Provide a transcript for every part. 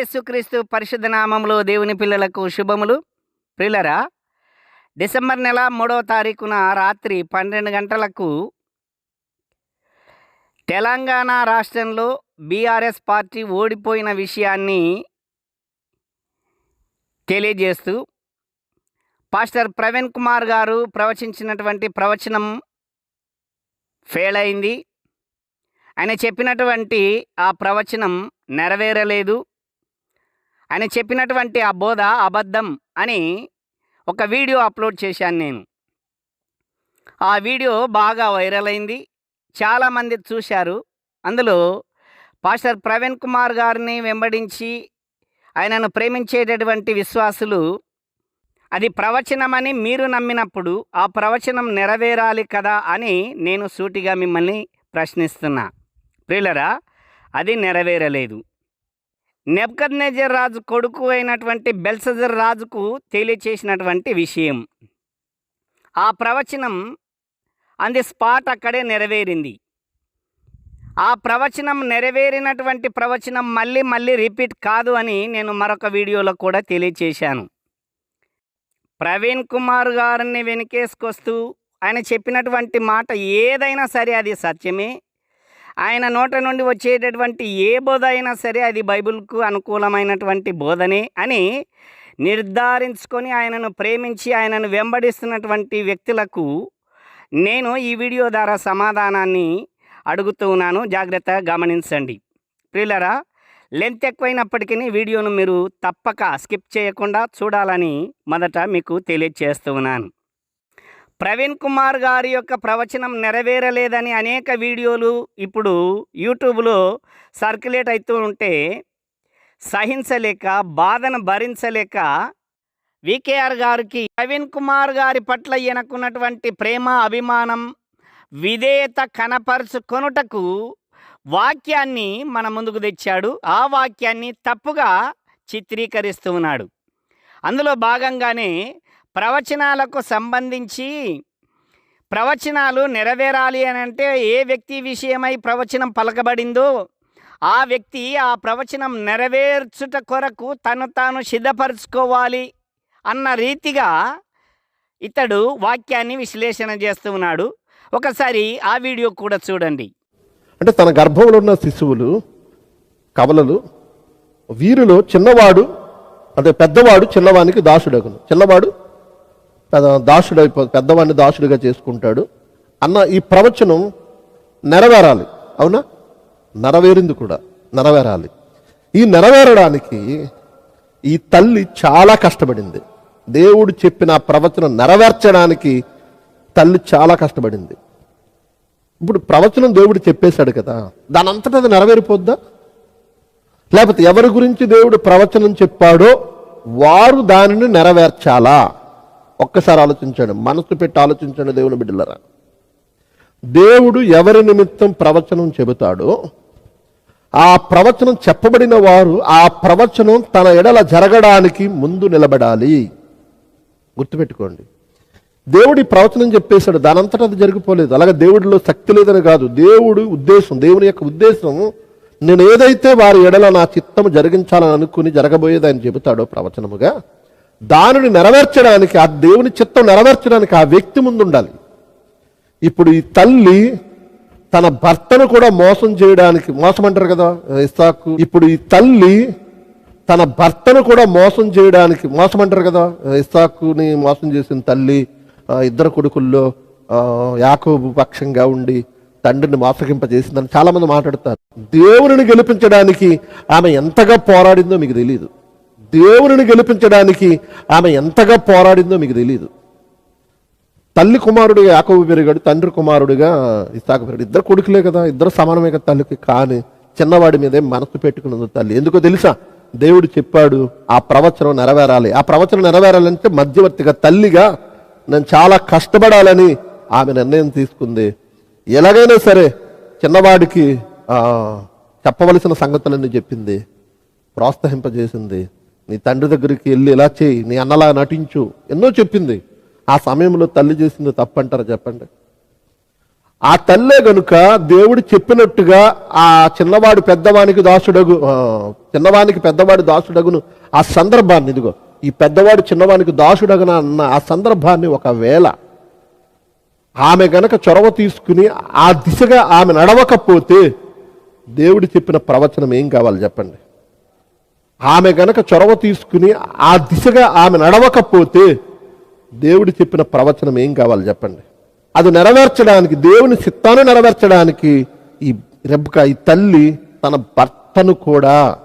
యేసుక్రీస్తు పరిశుద్ధ నామంలో దేవుని పిల్లలకు శుభములు. ప్రిల్లరా డిసెంబర్ నెల మూడవ తారీఖున రాత్రి పన్నెండు గంటలకు తెలంగాణ రాష్ట్రంలో బీఆర్ఎస్ పార్టీ ఓడిపోయిన విషయాన్ని తెలియజేస్తూ పాస్టర్ ప్రవీణ్ కుమార్ గారు ప్రవచించినటువంటి ప్రవచనం ఫెయిల్ అయింది ఆయన చెప్పినటువంటి ఆ ప్రవచనం నెరవేరలేదు. ఆయన చెప్పినటువంటి ఆ బోధ అబద్ధం అని ఒక వీడియో అప్లోడ్ చేశాను నేను. ఆ వీడియో బాగా వైరల్ అయింది. చాలామంది చూశారు. అందులో పాస్టర్ ప్రవీణ్ కుమార్ గారిని వెంబడించి ఆయనను ప్రేమించేటటువంటి విశ్వాసులు అది ప్రవచనమని మీరు నమ్మినప్పుడు ఆ ప్రవచనం నెరవేరాలి కదా అని నేను సూటిగా మిమ్మల్ని ప్రశ్నిస్తున్నా. ప్రియులరా అది నెరవేరలేదు. నెబ్కర్నేజర్ రాజు కొడుకు అయినటువంటి బెల్సజర్ రాజుకు తెలియచేసినటువంటి విషయం. ఆ ప్రవచనం ఆన్ ది స్పాట్ అక్కడే నెరవేరింది. ఆ ప్రవచనం నెరవేరినటువంటి ప్రవచనం మళ్ళీ మళ్ళీ రిపీట్ కాదు అని నేను మరొక వీడియోలో కూడా తెలియచేశాను. ప్రవీణ్ కుమార్ గారిని వెనకేసుకొస్తూ ఆయన చెప్పినటువంటి మాట ఏదైనా సరే అది సత్యమే. ఆయన నోట నుండి వచ్చేటటువంటి ఏ బోధ అయినా సరే అది బైబిల్కు అనుకూలమైనటువంటి బోధనే అని నిర్ధారించుకొని ఆయనను ప్రేమించి ఆయనను వెంబడిస్తున్నటువంటి వ్యక్తులకు నేను ఈ వీడియో ద్వారా సమాధానాన్ని అడుగుతూ ఉన్నాను. జాగ్రత్తగా గమనించండి. ప్రియులరా లెంత్ ఎక్కువైనప్పటికీ వీడియోను మీరు తప్పక స్కిప్ చేయకుండా చూడాలని మొదట మీకు తెలియజేస్తూ ఉన్నాను. ప్రవీణ్ కుమార్ గారి యొక్క ప్రవచనం నెరవేరలేదని అనేక వీడియోలు ఇప్పుడు యూట్యూబ్లో సర్క్యులేట్ అవుతూ ఉంటే సహించలేక బాధను భరించలేక వికేఆర్ గారికి ప్రవీణ్ కుమార్ గారి పట్ల ఈయనకున్నటువంటి ప్రేమ అభిమానం విధేయత కనపరుచుకొనుటకు వాక్యాన్ని మన ముందుకు తెచ్చాడు. ఆ వాక్యాన్ని తప్పుగా చిత్రీకరిస్తూ ఉన్నాడు. అందులో భాగంగానే ప్రవచనాలకు సంబంధించి ప్రవచనాలు నెరవేరాలి అని అంటే ఏ వ్యక్తి విషయమై ప్రవచనం పలకబడిందో ఆ వ్యక్తి ఆ ప్రవచనం నెరవేర్చుట కొరకు తను తాను సిద్ధపరచుకోవాలి అన్న రీతిగా ఇతడు వాక్యాన్ని విశ్లేషణ చేస్తూ ఉన్నాడు. ఒకసారి ఆ వీడియో కూడా చూడండి. అంటే తన గర్భంలో ఉన్న శిశువులు కవలలు వీరిలో చిన్నవాడు అదే పెద్దవాడు చిన్నవానికి దాసుడగును. చిన్నవాడు పెద్ద అయిపో పెద్దవాడిని దాసుడిగా చేసుకుంటాడు. అన్న ఈ ప్రవచనం నెరవేరాలి. అవునా? నెరవేరింది కూడా. నెరవేరాలి. ఈ నెరవేరడానికి ఈ తల్లి చాలా కష్టపడింది. దేవుడు చెప్పిన ప్రవచనం నెరవేర్చడానికి తల్లి చాలా కష్టపడింది. ఇప్పుడు ప్రవచనం దేవుడు చెప్పేశాడు కదా దాని అంతటా అది నెరవేరిపోద్దా? లేకపోతే ఎవరి గురించి దేవుడు ప్రవచనం చెప్పాడో వారు దానిని నెరవేర్చాలా? ఒక్కసారి ఆలోచించండి మనసు పెట్టి ఆలోచించండి దేవుని బిడ్డలరా. దేవుడు ఎవరి నిమిత్తం ప్రవచనం చెబుతాడో ఆ ప్రవచనం చెప్పబడిన వారు ఆ ప్రవచనం తన ఎడల జరగడానికి ముందు నిలబడాలి. గుర్తుపెట్టుకోండి. దేవుడి ప్రవచనం చెప్పేశాడు దానంతటా అది జరిగిపోలేదు. అలాగే దేవుడిలో శక్తి లేదని కాదు. దేవుడు ఉద్దేశం దేవుని యొక్క ఉద్దేశం నేను ఏదైతే వారి ఎడల నా చిత్తము జరిగించాలని అనుకుని జరగబోయేదని చెబుతాడో ప్రవచనముగా దానిని నెరవేర్చడానికి ఆ దేవుని చిత్తం నెరవేర్చడానికి ఆ వ్యక్తి ముందు ఉండాలి ఇప్పుడు ఈ తల్లి తన భర్తను కూడా మోసం చేయడానికి మోసం అంటారు కదా ఇస్సాకు. ఇప్పుడు ఈ తల్లి తన భర్తను కూడా మోసం చేయడానికి మోసం అంటారు కదా ఇస్సాకుని మోసం చేసిన తల్లి ఇద్దరు కొడుకుల్లో యాకోబు పక్షంగా ఉండి తండ్రిని మోసగింపజేసిందని చాలామంది మాట్లాడతారు. దేవునిని గెలిపించడానికి ఆమె ఎంతగా పోరాడిందో మీకు తెలియదు దేవుని గెలిపించడానికి ఆమె ఎంతగా పోరాడిందో మీకు తెలియదు తల్లి కుమారుడిగా యాకోబు పెరిగాడు తండ్రి కుమారుడిగా ఇసాకు పెరిగాడు. ఇద్దరు కొడుకులే కదా ఇద్దరు సమానమే కదా తల్లికి. కానీ చిన్నవాడి మీదే మనసు పెట్టుకున్నది తల్లి. ఎందుకో తెలుసా? దేవుడు చెప్పాడు ఆ ప్రవచనం నెరవేరాలి. ఆ ప్రవచనం నెరవేరాలంటే మధ్యవర్తిగా తల్లిగా నేను చాలా కష్టపడాలని ఆమె నిర్ణయం తీసుకుంది. ఎలాగైనా సరే చిన్నవాడికి చెప్పవలసిన సంగతులన్నీ చెప్పింది ప్రోత్సహింపజేసింది. నీ తండ్రి దగ్గరికి వెళ్ళి ఇలా చేయి నీ అన్నలా నటించు. ఎన్నో చెప్పింది. ఆ సమయంలో తల్లి చేసింది తప్పంటారా చెప్పండి. ఆ తల్లే గనుక దేవుడు చెప్పినట్టుగా ఆ చిన్నవాడు పెద్దవానికి దాసుడగు చిన్నవానికి పెద్దవాడు దాసుడగును ఆ సందర్భాన్ని ఇదిగో ఈ పెద్దవాడు చిన్నవానికి దాసుడగున అన్న ఆ సందర్భాన్ని ఒకవేళ ఆమె గనక చొరవ తీసుకుని ఆ దిశగా ఆమె నడవకపోతే దేవుడు చెప్పిన ప్రవచనం ఏం కావాలి చెప్పండి. ఆమె గనక చొరవ తీసుకుని ఆ దిశగా ఆమె నడవకపోతే దేవుడు చెప్పిన ప్రవచనం ఏం కావాలి చెప్పండి? అది నెరవేర్చడానికి దేవుని చిత్తాన్ని నెరవేర్చడానికి ఈ రెబ్బక ఈ తల్లి తన భర్తను కూడా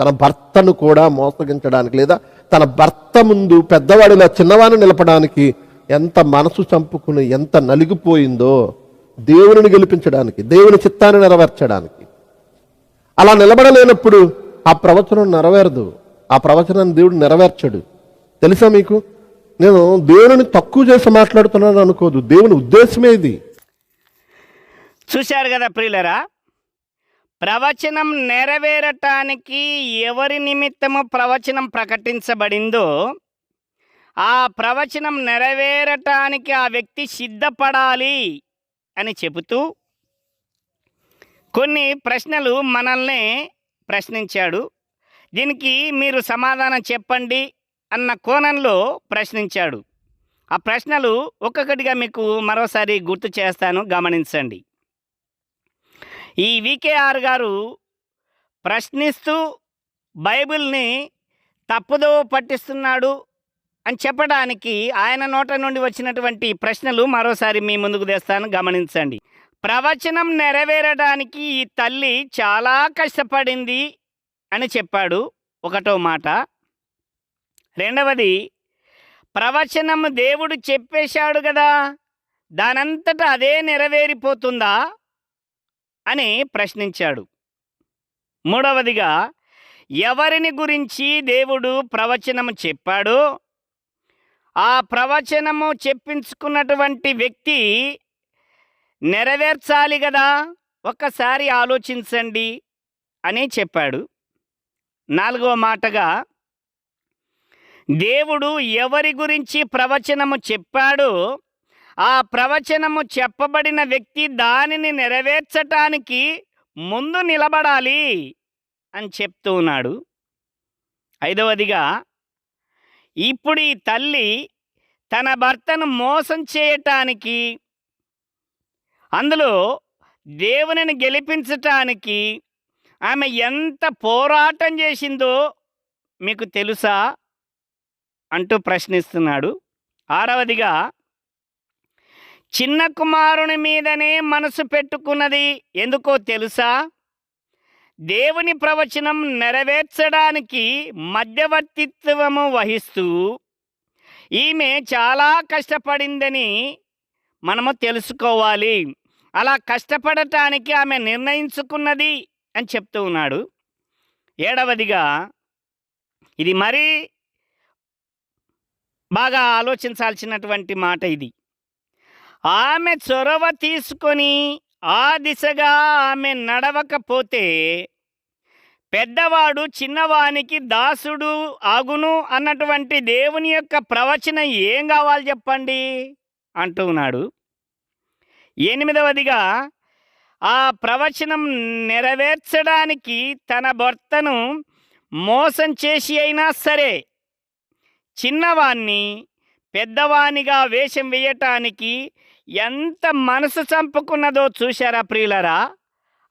తన భర్తను కూడా మోసగించడానికి లేదా తన భర్త ముందు పెద్దవాడిలా చిన్నవాడిని నిలపడానికి ఎంత మనసు చంపుకుని ఎంత నలిగిపోయిందో దేవుని గెలిపించడానికి దేవుని చిత్తాన్ని నెరవేర్చడానికి. అలా నిలబడలేనప్పుడు ఆ ప్రవచనం నెరవేరదు. ఆ ప్రవచనాన్ని దేవుడు నెరవేర్చడు. తెలుసా మీకు? నేను దేవుని తక్కువ చేసి మాట్లాడుతున్నాను అనుకోదు. దేవుని ఉద్దేశమే ఇది. చూశారు కదా ప్రియులరా? ప్రవచనం నెరవేరటానికి ఎవరి నిమిత్తము ప్రవచనం ప్రకటించబడిందో ఆ ప్రవచనం నెరవేరటానికి ఆ వ్యక్తి సిద్ధపడాలి అని చెబుతూ కొన్ని ప్రశ్నలు మనల్ని ప్రశ్నించాడు. దీనికి మీరు సమాధానం చెప్పండి అన్న కోణంలో ప్రశ్నించాడు. ఆ ప్రశ్నలు ఒక్కొక్కటిగా మీకు మరోసారి గుర్తు చేస్తాను గమనించండి. ఈ వికేఆర్ గారు ప్రశ్నిస్తూ బైబిల్ని తప్పుదో పట్టిస్తున్నాడు అని చెప్పడానికి ఆయన నోట నుండి వచ్చినటువంటి ప్రశ్నలు మరోసారి మీ ముందుకు తెస్తాను గమనించండి. ప్రవచనం నెరవేరడానికి ఈ తల్లి చాలా కష్టపడింది అని చెప్పాడు ఒకటో మాట. రెండవది ప్రవచనం దేవుడు చెప్పేశాడు కదా దానంతట అదే నెరవేరిపోతుందా అని ప్రశ్నించాడు. మూడవదిగా ఎవరిని గురించి దేవుడు ప్రవచనము చెప్పాడో ఆ ప్రవచనము చెప్పించుకున్నటువంటి వ్యక్తి నెరవేర్చాలి కదా ఒక్కసారి ఆలోచించండి అని చెప్పాడు. నాలుగవ మాటగా దేవుడు ఎవరి గురించి ప్రవచనము చెప్పాడో ఆ ప్రవచనము చెప్పబడిన వ్యక్తి దానిని నెరవేర్చటానికి ముందు నిలబడాలి అని చెప్తూ ఉన్నాడు. ఐదవదిగా ఇప్పుడు ఈ తల్లి తన భర్తను మోసం చేయటానికి అందులో దేవునిని గెలిపించటానికి ఆమె ఎంత పోరాటం చేసిందో మీకు తెలుసా అంటూ ప్రశ్నిస్తున్నాడు. ఆరవదిగా చిన్న కుమారుని మీదనే మనసు పెట్టుకున్నది ఎందుకో తెలుసా? దేవుని ప్రవచనం నెరవేర్చడానికి మధ్యవర్తిత్వము వహిస్తూ ఈమె చాలా కష్టపడిందని మనము తెలుసుకోవాలి. అలా కష్టపడటానికి ఆమె నిర్ణయించుకున్నది అని చెప్తూ ఉన్నాడు. ఏడవదిగా ఇది మరీ బాగా ఆలోచించాల్సినటువంటి మాట ఇది. ఆమె చొరవ తీసుకొని ఆ దిశగా ఆమె నడవకపోతే పెద్దవాడు చిన్నవానికి దాసుడు ఆగును అన్నటువంటి దేవుని యొక్క ప్రవచనం ఏం కావాలి చెప్పండి? అంటూ ఉన్నాడు. ఎనిమిదవదిగా ఆ ప్రవచనం నెరవేర్చడానికి తన భర్తను మోసం చేసి అయినా సరే చిన్నవాణ్ణి పెద్దవానిగా వేషం వేయటానికి ఎంత మనసు చంపుకున్నదో చూశారా ప్రియులరా?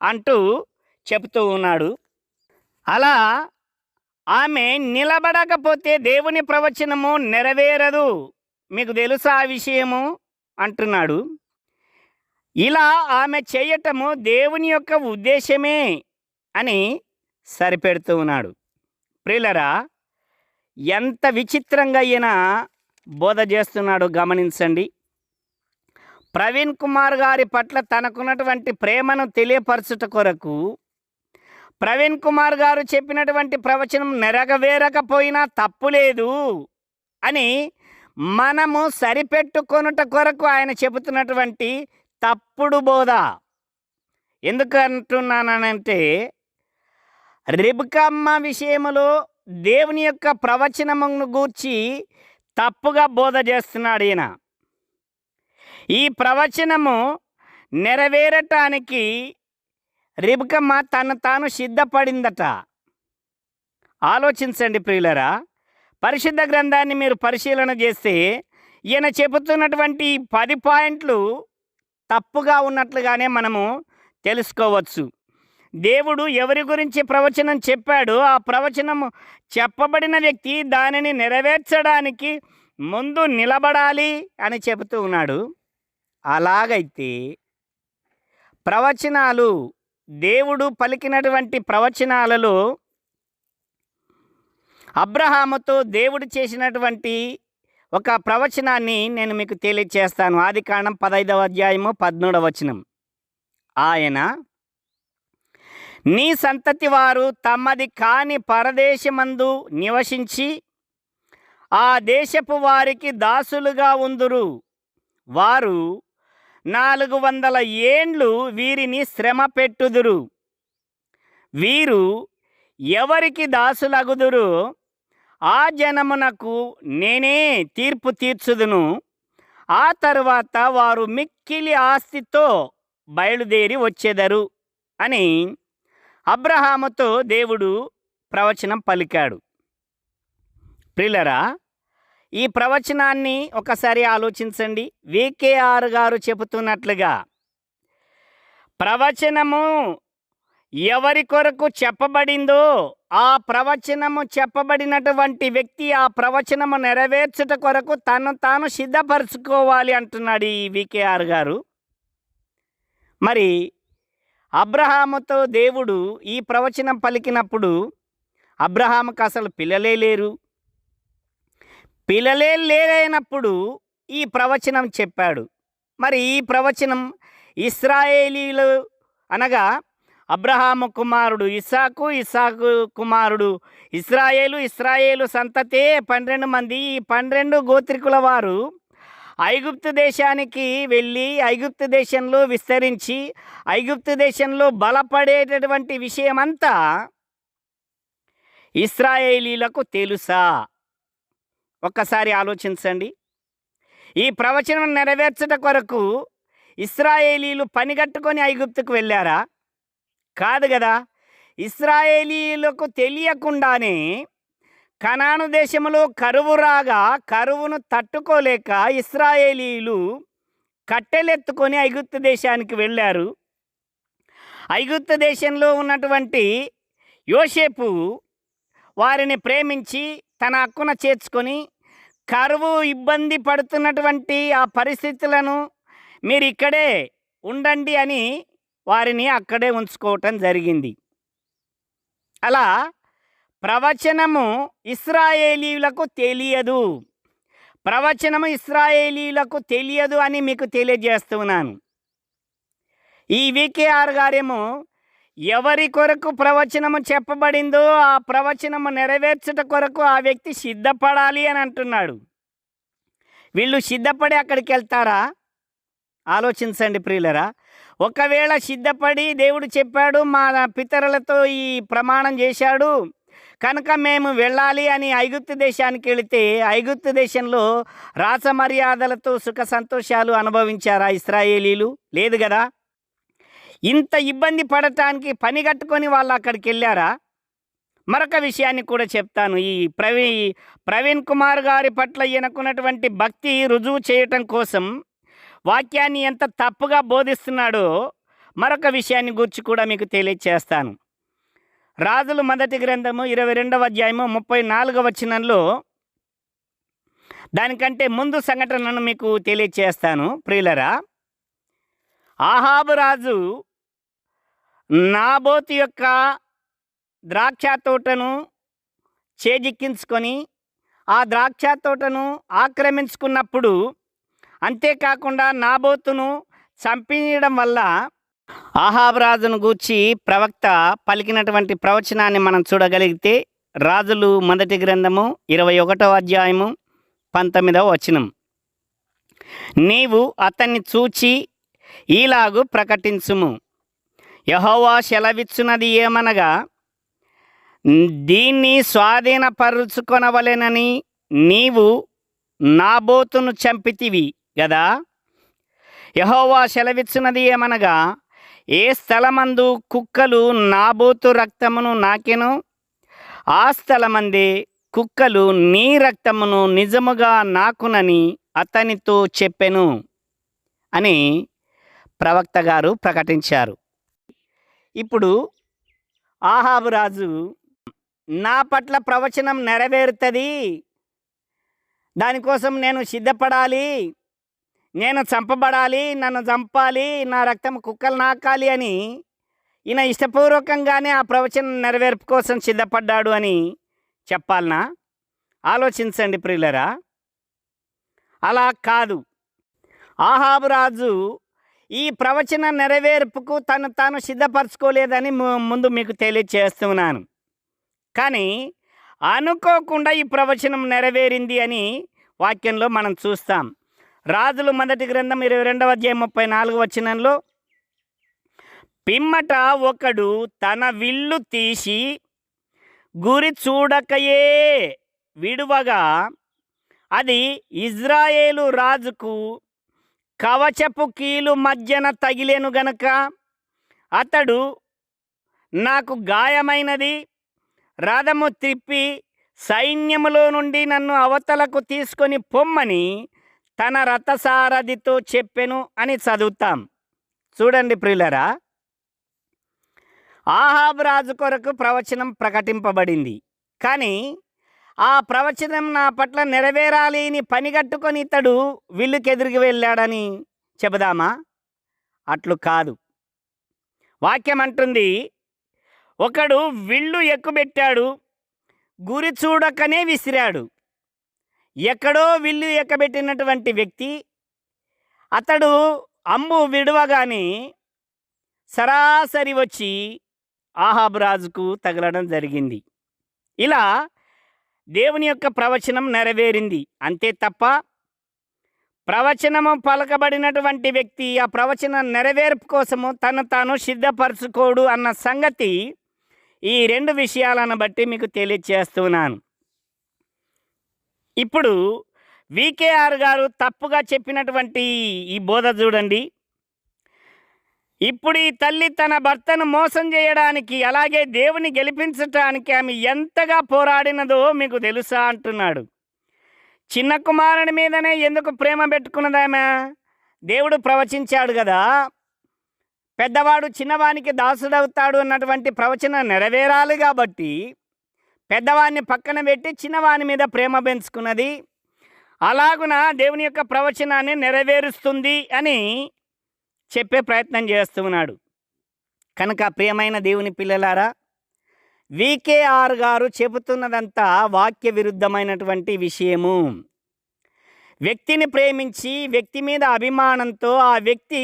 అంటూ చెబుతూ ఉన్నాడు. అలా ఆమె నిలబడకపోతే దేవుని ప్రవచనము నెరవేరదు. మీకు తెలుసా ఆ విషయము? అంటున్నాడు. ఇలా ఆమె చేయటము దేవుని యొక్క ఉద్దేశమే అని సరిపెడుతూ ఉన్నాడు. ప్రియులరా ఎంత విచిత్రంగా ఈయన బోధ చేస్తున్నాడో గమనించండి. ప్రవీణ్ కుమార్ గారి పట్ల తనకున్నటువంటి ప్రేమను తెలియపరచుట కొరకు ప్రవీణ్ కుమార్ గారు చెప్పినటువంటి ప్రవచనం నెరగవేరకపోయినా తప్పులేదు అని మనము సరిపెట్టుకొనుట కొరకు ఆయన చెబుతున్నటువంటి తప్పుడు బోధ. ఎందుకు అంటున్నానంటే రిబకమ్మ విషయములో దేవుని యొక్క ప్రవచనమును గూర్చి తప్పుగా బోధ చేస్తున్నాడు ఈయన. ఈ ప్రవచనము నెరవేరటానికి రిబకమ్మ తను తాను సిద్ధపడిందట. ఆలోచించండి ప్రియులరా పరిశుద్ధ గ్రంథాన్ని మీరు పరిశీలన చేస్తే ఈయన చెబుతున్నటువంటి పది పాయింట్లు తప్పుగా ఉన్నట్లుగానే మనము తెలుసుకోవచ్చు. దేవుడు ఎవరి గురించి ప్రవచనం చెప్పాడో ఆ ప్రవచనము చెప్పబడిన వ్యక్తి దానిని నెరవేర్చడానికి ముందు నిలబడాలి అని చెబుతూ ఉన్నాడు. అలాగైతే ప్రవచనాలు దేవుడు పలికినటువంటి ప్రవచనాలలో అబ్రహాముతో దేవుడు చేసినటువంటి ఒక ప్రవచనాన్ని నేను మీకు తెలియచేస్తాను. ఆది కాండం పదైదవ అధ్యాయము పద్మూడవ వచనం. ఆయన నీ సంతతి వారు తమది కాని పరదేశమందు నివసించి ఆ దేశపు వారికి దాసులుగా ఉందురు. వారు నాలుగు వందల ఏండ్లు వీరిని శ్రమ పెట్టుదురు. వీరు ఎవరికి దాసులగుదురు? ఆ జనమునకు నేనే తీర్పు తీర్చుదును. ఆ తరువాత వారు మిక్కిలి ఆస్తితో బయలుదేరి వచ్చేదరు అని అబ్రహాముతో దేవుడు ప్రవచనం పలికాడు. ప్రిల్లరా ఈ ప్రవచనాన్ని ఒకసారి ఆలోచించండి. వికేఆర్ గారు చెబుతున్నట్లుగా ప్రవచనము ఎవరి కొరకు చెప్పబడిందో ఆ ప్రవచనము చెప్పబడినటువంటి వ్యక్తి ఆ ప్రవచనము నెరవేర్చుట కొరకు తను తాను సిద్ధపరచుకోవాలి అంటున్నాడు ఈ వికేఆర్ గారు. మరి అబ్రహాముతో దేవుడు ఈ ప్రవచనం పలికినప్పుడు అబ్రహాముకు అసలు పిల్లలే లేరు. పిల్లలే లేనప్పుడు ఈ ప్రవచనం చెప్పాడు. మరి ఈ ప్రవచనం ఇస్రాయేలీలు అనగా అబ్రహాము కుమారుడు ఇసాకు ఇసాకు కుమారుడు ఇస్రాయేలు ఇస్రాయేలు సంతతే పన్నెండు మంది. ఈ పన్నెండు గోత్రికుల వారు ఐగుప్తు దేశానికి వెళ్ళి ఐగుప్తు దేశంలో విస్తరించి ఐగుప్తు దేశంలో బలపడేటటువంటి విషయమంతా ఇస్రాయేలీలకు తెలుసా? ఒక్కసారి ఆలోచించండి. ఈ ప్రవచనం నెరవేర్చట కొరకు ఇస్రాయేలీలు పనిగట్టుకొని ఐగుప్తుకు వెళ్ళారా? కాదు కదా ఇస్రాయేలీలకు తెలియకుండానే కనాను దేశంలో కరువు రాగా కరువును తట్టుకోలేక ఇస్రాయేలీలు కట్టెలెత్తుకొని ఐగుప్తు దేశానికి వెళ్ళారు. ఐగుప్తు దేశంలో ఉన్నటువంటి యోసేపు వారిని ప్రేమించి తన హక్కున చేర్చుకొని కరువు ఇబ్బంది పడుతున్నటువంటి ఆ పరిస్థితులను మీరు ఇక్కడే ఉండండి అని వారిని అక్కడే ఉంచుకోవటం జరిగింది. అలా ప్రవచనము ఇస్రాయేలీలకు తెలియదు. ప్రవచనము ఇస్రాయేలీలకు తెలియదు అని మీకు తెలియజేస్తున్నాను. ఈ వికేఆర్ గారేమో ఎవరి కొరకు ప్రవచనము చెప్పబడిందో ఆ ప్రవచనము నెరవేర్చుట కొరకు ఆ వ్యక్తి సిద్ధపడాలి అని అంటున్నాడు. వీళ్ళు సిద్ధపడి అక్కడికి వెళ్తారా? ఆలోచించండి ప్రియులరా. ఒకవేళ సిద్ధపడి దేవుడు చెప్పాడు మా పితరులతో ఈ ప్రమాణం చేశాడు కనుక మేము వెళ్ళాలి అని ఐగుప్తు దేశానికి వెళితే ఐగుప్తు దేశంలో రాసమర్యాదలతో సుఖ సంతోషాలు అనుభవించారా ఇస్రాయేలీలు? లేదు కదా? ఇంత ఇబ్బంది పడటానికి పని కట్టుకొని వాళ్ళు అక్కడికి వెళ్ళారా? మరొక విషయాన్ని కూడా చెప్తాను. ఈ ప్రవీ ప్రవీణ్ కుమార్ గారి పట్ల ఈయనకున్నటువంటి భక్తి రుజువు చేయటం కోసం వాక్యాన్ని ఎంత తప్పుగా బోధిస్తున్నాడో మరొక విషయాన్ని గురించి కూడా మీకు తెలియచేస్తాను. రాజులు మొదటి గ్రంథము ఇరవై రెండవ అధ్యాయము ముప్పై నాలుగవ వచనంలో దానికంటే ముందు సంఘటనను మీకు తెలియచేస్తాను ప్రియులరా. ఆహాబు రాజు నాబోతు యొక్క ద్రాక్ష తోటను చేజిక్కించుకొని ఆ ద్రాక్ష తోటను ఆక్రమించుకున్నప్పుడు అంతేకాకుండా నాబోతును చంపించడం వల్ల ఆహాబ్ రాజును గూర్చి ప్రవక్త పలికినటువంటి ప్రవచనాన్ని మనం చూడగలిగితే రాజులు మొదటి గ్రంథము ఇరవై ఒకటవ అధ్యాయము పంతొమ్మిదవ వచనం. నీవు అతన్ని చూచి ఈలాగు ప్రకటించుము. యహోవా సెలవిచ్చున్నది ఏమనగా దీన్ని స్వాధీనపరుచుకొనవలెనని నీవు నాబోతును చంపితివి. గదా? యహోవా సెలవిచ్చినది ఏమనగా ఏ స్థలమందు కుక్కలు నాబోతు రక్తమును నాకెను? ఆ స్థలమంది కుక్కలు నీ రక్తమును నిజముగా నాకునని అతనితో చెప్పెను అని ప్రవక్త గారు ప్రకటించారు. ఇప్పుడు ఆహాబు రాజు నా పట్ల ప్రవచనం నెరవేరుతుంది. దానికోసం నేను సిద్ధపడాలి. నేను చంపబడాలి నన్ను చంపాలి నా రక్తం కుక్కలు నాకాలి అని ఈయన ఇష్టపూర్వకంగానే ఆ ప్రవచనం నెరవేర్పు కోసం సిద్ధపడ్డాడు అని చెప్పాలనా? ఆలోచించండి ప్రియులరా. అలా కాదు. ఆహాబు రాజు ఈ ప్రవచన నెరవేర్పుకు తను తాను సిద్ధపరచుకోలేదని ముందు మీకు తెలియచేస్తున్నాను. కానీ అనుకోకుండా ఈ ప్రవచనం నెరవేరింది అని వాక్యంలో మనం చూస్తాం. రాజులు మొదటి గ్రంథం ఇరవై రెండవ అధ్యాయం ముప్పై నాలుగు వచ్చినంలో పిమ్మట ఒకడు తన విల్లు తీసి గురి చూడకయే విడువగా అది ఇజ్రాయేలు రాజుకు కవచపు కీలు మధ్యన తగిలేను గనక అతడు నాకు గాయమైనది రథము త్రిప్పి సైన్యములో నుండి నన్ను అవతలకు తీసుకొని పొమ్మని తన రథసారథితో చెప్పెను అని చదువుతాం. చూడండి ప్రియులరా ఆహాబ్ రాజు కొరకు ప్రవచనం ప్రకటింపబడింది. కానీ ఆ ప్రవచనం నా పట్ల నెరవేరాలి అని పనిగట్టుకొని ఇతడు విల్లుకెదురుకి వెళ్ళాడని చెబుదామా? అట్లు కాదు. వాక్యం అంటుంది ఒకడు విల్లు ఎక్కుబెట్టాడు గురి చూడకనే విసిరాడు. ఎక్కడో విల్లు ఎక్కబెట్టినటువంటి వ్యక్తి అతడు అంబు విడవగానే సరాసరి వచ్చి ఆహాబ్ రాజుకు తగలడం జరిగింది. ఇలా దేవుని యొక్క ప్రవచనం నెరవేరింది. అంతే తప్ప ప్రవచనము పలకబడినటువంటి వ్యక్తి ఆ ప్రవచన నెరవేర్పు కోసము తను తాను సిద్ధపరచుకోడు అన్న సంగతి ఈ రెండు విషయాలను బట్టి మీకు తెలియచేస్తున్నాను. ఇప్పుడు వికేఆర్ గారు తప్పుగా చెప్పినటువంటి ఈ బోధ చూడండి. ఇప్పుడు ఈ తల్లి తన భర్తను మోసం చేయడానికి అలాగే దేవుని గెలిపించటానికి ఆమె ఎంతగా పోరాడినదో మీకు తెలుసా అంటున్నాడు. చిన్న కుమారుని మీదనే ఎందుకు ప్రేమ పెట్టుకున్నదామె దేవుడు ప్రవచించాడు కదా. పెద్దవాడు చిన్నవానికి దాసుడవుతాడు అన్నటువంటి ప్రవచన నెరవేరాలి కాబట్టి పెద్దవాడిని పక్కన పెట్టి చిన్నవాని మీద ప్రేమ పెంచుకున్నది. అలాగున దేవుని యొక్క ప్రవచనాన్ని నెరవేరుస్తుంది అని చెప్పే ప్రయత్నం చేస్తున్నాడు కనుక ప్రియమైన దేవుని పిల్లలారా వికేఆర్ గారు చెబుతున్నదంతా వాక్య విరుద్ధమైనటువంటి విషయము. వ్యక్తిని ప్రేమించి వ్యక్తి మీద అభిమానంతో ఆ వ్యక్తి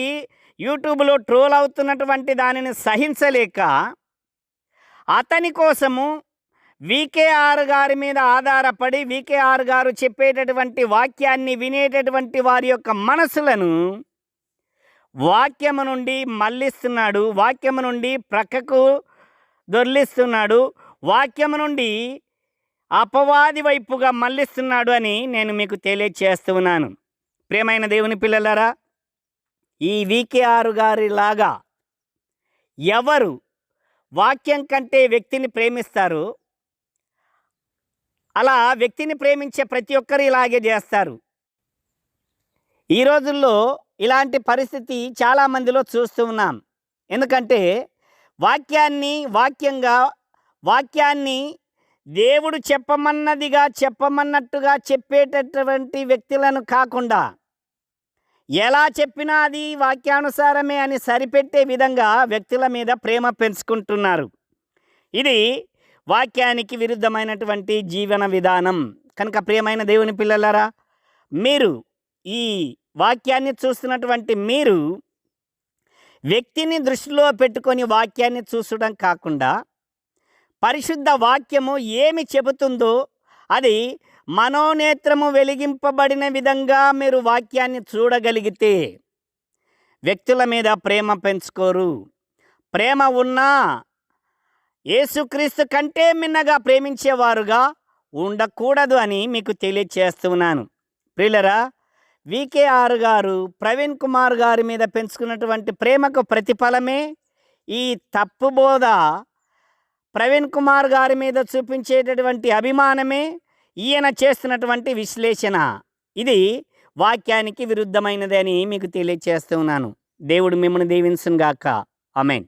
యూట్యూబ్లో ట్రోల్ అవుతున్నటువంటి దానిని సహించలేక అతని కోసము వికేఆర్ గారి మీద ఆధారపడి వికేఆర్ గారు చెప్పేటటువంటి వాక్యాన్ని వినేటటువంటి వారి యొక్క మనసులను వాక్యము నుండి మళ్ళిస్తున్నాడు వాక్యము నుండి ప్రక్కకు దొర్లిస్తున్నాడు వాక్యము నుండి అపవాది వైపుగా మళ్ళిస్తున్నాడు అని నేను మీకు తెలియచేస్తున్నాను. ప్రేమైన దేవుని పిల్లలారా ఈ వికేఆర్ గారిలాగా ఎవరు వాక్యం కంటే వ్యక్తిని ప్రేమిస్తారు అలా వ్యక్తిని ప్రేమించే ప్రతి ఒక్కరు ఇలాగే చేస్తారు. ఈ రోజుల్లో ఇలాంటి పరిస్థితి చాలామందిలో చూస్తూ ఉన్నాం. ఎందుకంటే వాక్యాన్ని వాక్యంగా వాక్యాన్ని దేవుడు చెప్పమన్నదిగా చెప్పమన్నట్టుగా చెప్పేటటువంటి వ్యక్తులను కాకుండా ఎలా చెప్పినా అది వాక్యానుసారమే అని సరిపెట్టే విధంగా వ్యక్తుల మీద ప్రేమ పెంచుకుంటున్నారు. ఇది వాక్యానికి విరుద్ధమైనటువంటి జీవన విధానం. కనుక ప్రియమైన దేవుని పిల్లలారా మీరు ఈ వాక్యాన్ని చూస్తున్నటువంటి మీరు వ్యక్తిని దృష్టిలో పెట్టుకొని వాక్యాన్ని చూసడం కాకుండా పరిశుద్ధ వాక్యము ఏమి చెబుతుందో అది మనోనేత్రము వెలిగింపబడిన విధంగా మీరు వాక్యాన్ని చూడగలిగితే వ్యక్తుల మీద ప్రేమ పెంచుకోరు. ప్రేమ ఉన్నా యేసుక్రీస్తు కంటే మిన్నగా ప్రేమించేవారుగా ఉండకూడదు అని మీకు తెలియచేస్తున్నాను. ప్రిలరా వికేఆర్ గారు ప్రవీణ్ కుమార్ గారి మీద పెంచుకున్నటువంటి ప్రేమకు ప్రతిఫలమే ఈ తప్పు బోధ. ప్రవీణ్ కుమార్ గారి మీద చూపించేటటువంటి అభిమానమే ఈయన చేస్తున్నటువంటి విశ్లేషణ. ఇది వాక్యానికి విరుద్ధమైనది అని మీకు తెలియచేస్తున్నాను. దేవుడు మిమ్మల్ని దీవించునుగాక. అమెన్